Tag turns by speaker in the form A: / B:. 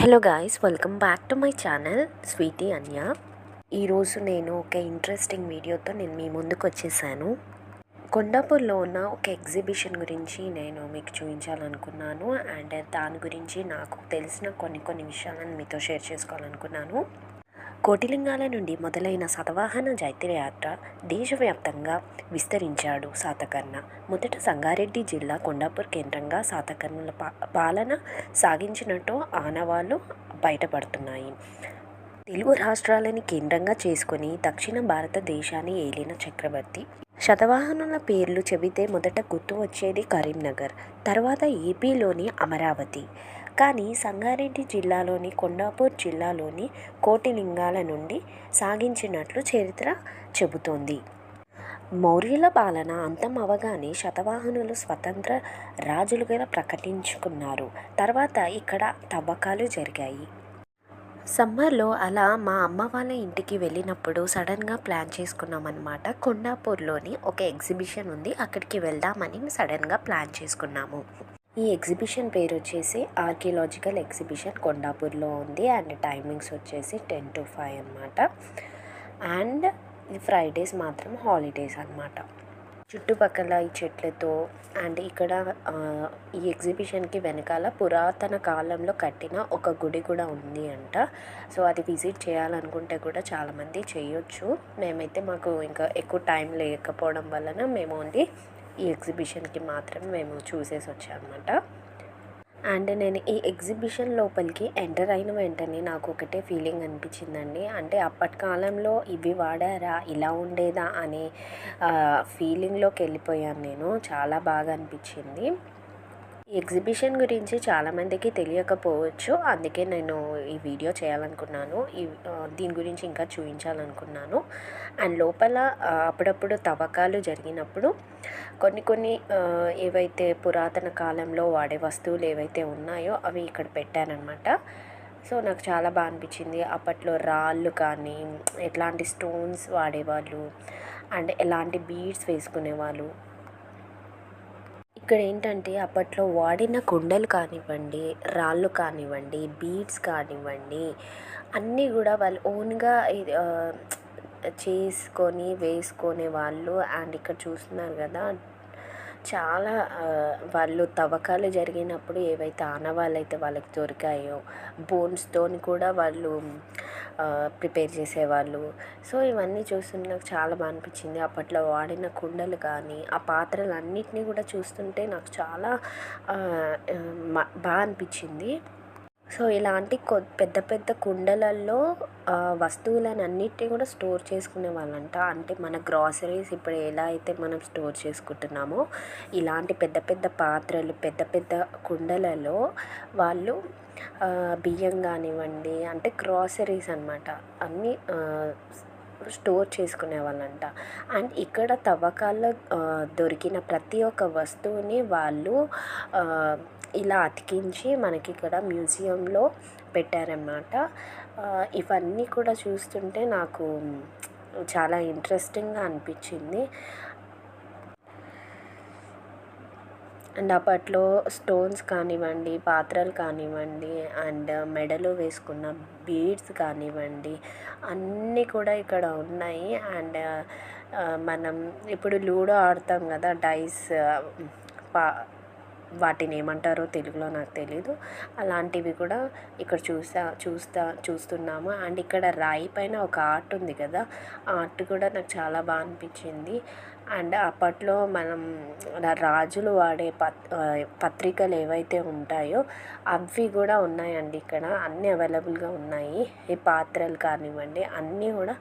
A: Hello guys welcome back to my channel sweety Anya ఈరోజు నేను ఒక ఇంట్రెస్టింగ్ వీడియోతో నేను మీ ముందుకు వచ్చేసాను. కొండాపూర్లో ఉన్న ఒక ఎగ్జిబిషన్ గురించి నేను మీకు చూపించాలనుకున్నాను. అండ్ దాని గురించి నాకు తెలిసిన కొన్ని కొన్ని విషయాలను మీతో షేర్ చేసుకోవాలనుకున్నాను. కోటిలింగాల నుండి మొదలైన సతవాహన జైత్రయాత్ర దేశవ్యాప్తంగా విస్తరించాడు సాతకర్ణ. మొదట సంగారెడ్డి జిల్లా కొండాపూర్ కేంద్రంగా సాతకర్ణుల పా పాలన సాగించినట్టు ఆనవాళ్ళు బయటపడుతున్నాయి. తెలుగు రాష్ట్రాలని కేంద్రంగా చేసుకొని దక్షిణ భారతదేశాన్ని ఏలిన చక్రవర్తి. శతవాహనుల పేర్లు చెబితే మొదట గుర్తు వచ్చేది కరీంనగర్ తర్వాత ఏపీలోని అమరావతి. కానీ సంగారెడ్డి జిల్లాలోని కొండాపూర్ జిల్లాలోని కోటిలింగాల నుండి సాగించినట్లు చరిత్ర చెబుతోంది. మౌర్యుల పాలన అంతం అవగానే శతవాహనులు స్వతంత్ర రాజులుగా ప్రకటించుకున్నారు. తర్వాత ఇక్కడ తవ్వకాలు జరిగాయి. సమ్మర్లో అలా మా అమ్మ వాళ్ళ ఇంటికి వెళ్ళినప్పుడు సడన్గా ప్లాన్ చేసుకున్నాం అనమాట కొండాపూర్లోని ఒక ఎగ్జిబిషన్ ఉంది. అక్కడికి వెళ్దామని సడన్గా ప్లాన్ చేసుకున్నాము. ఈ ఎగ్జిబిషన్ పేరు వచ్చేసి ఆర్కియలాజికల్ ఎగ్జిబిషన్ కొండాపూర్లో ఉంది అండ్ టైమింగ్స్ వచ్చేసి టెన్ టు ఫైవ్ అనమాట అండ్ ఫ్రైడేస్ మాత్రం హాలిడేస్ అనమాట చుట్టుపక్కల ఈ చెట్లతో అండ్ ఇక్కడ ఈ ఎగ్జిబిషన్కి వెనకాల పురాతన కాలంలో కట్టిన ఒక గుడి కూడా ఉంది అంట. సో అది విజిట్ చేయాలనుకుంటే కూడా చాలామంది చేయొచ్చు. మేమైతే మాకు ఇంకా ఎక్కువ టైం లేకపోవడం వలన మేము ఓన్లీ ఈ ఎగ్జిబిషన్కి మాత్రం మేము చూసేసి వచ్చామన్నమాట. అండ్ నేను ఈ ఎగ్జిబిషన్ లోపలికి ఎంటర్ అయిన వెంటనే నాకు ఒకటే ఫీలింగ్ అనిపించిందండి. అంటే అప్పటి కాలంలో ఇవి వాడారా ఇలా ఉండేదా అనే ఫీలింగ్లోకి వెళ్ళిపోయాను నేను. చాలా బాగా అనిపించింది. ఎగ్జిబిషన్ గురించి చాలామందికి తెలియకపోవచ్చు. అందుకే నేను ఈ వీడియో చేయాలనుకున్నాను. ఈ దీని గురించి ఇంకా చూపించాలనుకున్నాను. అండ్ లోపల అప్పుడప్పుడు తవ్వకాలు జరిగినప్పుడు కొన్ని కొన్ని ఏవైతే పురాతన కాలంలో వాడే వస్తువులు ఏవైతే ఉన్నాయో అవి ఇక్కడ పెట్టానమాట సో నాకు చాలా బాగా అనిపించింది. అప్పట్లో రాళ్ళు కానీ ఎట్లాంటి స్టోన్స్ వాడేవాళ్ళు. అండ్ ఎలాంటి బీడ్స్ వేసుకునేవాళ్ళు. ఇక్కడ ఏంటంటే అప్పట్లో వాడిన కుండలు కానివ్వండి రాళ్ళు కానివ్వండి బీడ్స్ కానివ్వండి అన్నీ కూడా వాళ్ళు ఓన్గా చేసుకొని వేసుకునే వాళ్ళు. అండ్ ఇక్కడ చూస్తున్నారు కదా చాలా వాళ్ళు తవ్వకాలు జరిగినప్పుడు ఏవైతే ఆనవాళ్ళు అయితే వాళ్ళకి దొరికాయో బోన్స్తోని కూడా వాళ్ళు ప్రిపేర్ చేసేవాళ్ళు. సో ఇవన్నీ చూస్తుంటే నాకు చాలా బాగా అనిపించింది. అప్పట్లో వాడిన కుండలు కానీ ఆ పాత్రలు అన్నిటినీ కూడా చూస్తుంటే నాకు చాలా మ- బాగా అనిపించింది. సో ఇలాంటి కొ పెద్ద పెద్ద కుండలల్లో వస్తువులను అన్నిటిని కూడా స్టోర్ చేసుకునే వాళ్ళంట. అంటే మన గ్రాసరీస్ ఇప్పుడు ఎలా అయితే మనం స్టోర్ చేసుకుంటున్నామో ఇలాంటి పెద్ద పెద్ద పాత్రలు పెద్ద పెద్ద కుండలలో వాళ్ళు బియ్యం కానివ్వండి అంటే గ్రాసరీస్ అనమాట అన్నీ స్టోర్ చేసుకునే వాళ్ళంట. అండ్ ఇక్కడ తవ్వకాల్లో దొరికిన ప్రతి ఒక్క వస్తువుని వాళ్ళు ఇలా అతికించి మనకి ఇక్కడ మ్యూజియంలో పెట్టారన్నమాట. ఇవన్నీ కూడా చూస్తుంటే నాకు చాలా ఇంట్రెస్టింగ్గా అనిపించింది. అండ్ అప్పట్లో స్టోన్స్ కానివ్వండి పాత్రలు కానివ్వండి అండ్ మెడలో వేసుకున్న బీడ్స్ కానివ్వండి అన్నీ కూడా ఇక్కడ ఉన్నాయి. అండ్ మనం ఇప్పుడు లూడో ఆడతాం కదా డైస్ పా వాటిని ఏమంటారో తెలుగులో నాకు తెలీదు. అలాంటివి కూడా ఇక్కడ చూసా చూస్తా చూస్తున్నాము. అండ్ ఇక్కడ రాయి పైన ఒక ఆర్ట్ ఉంది కదా ఆ ఆర్ట్ కూడా నాకు చాలా బాగా అనిపించింది. అండ్ అప్పట్లో మనం రాజులు వాడే పత్ పత్రికలు ఏవైతే ఉంటాయో అవి కూడా ఉన్నాయండి ఇక్కడ. అన్నీ అవైలబుల్గా ఉన్నాయి. ఈ పాత్రలు కానివ్వండి అన్నీ కూడా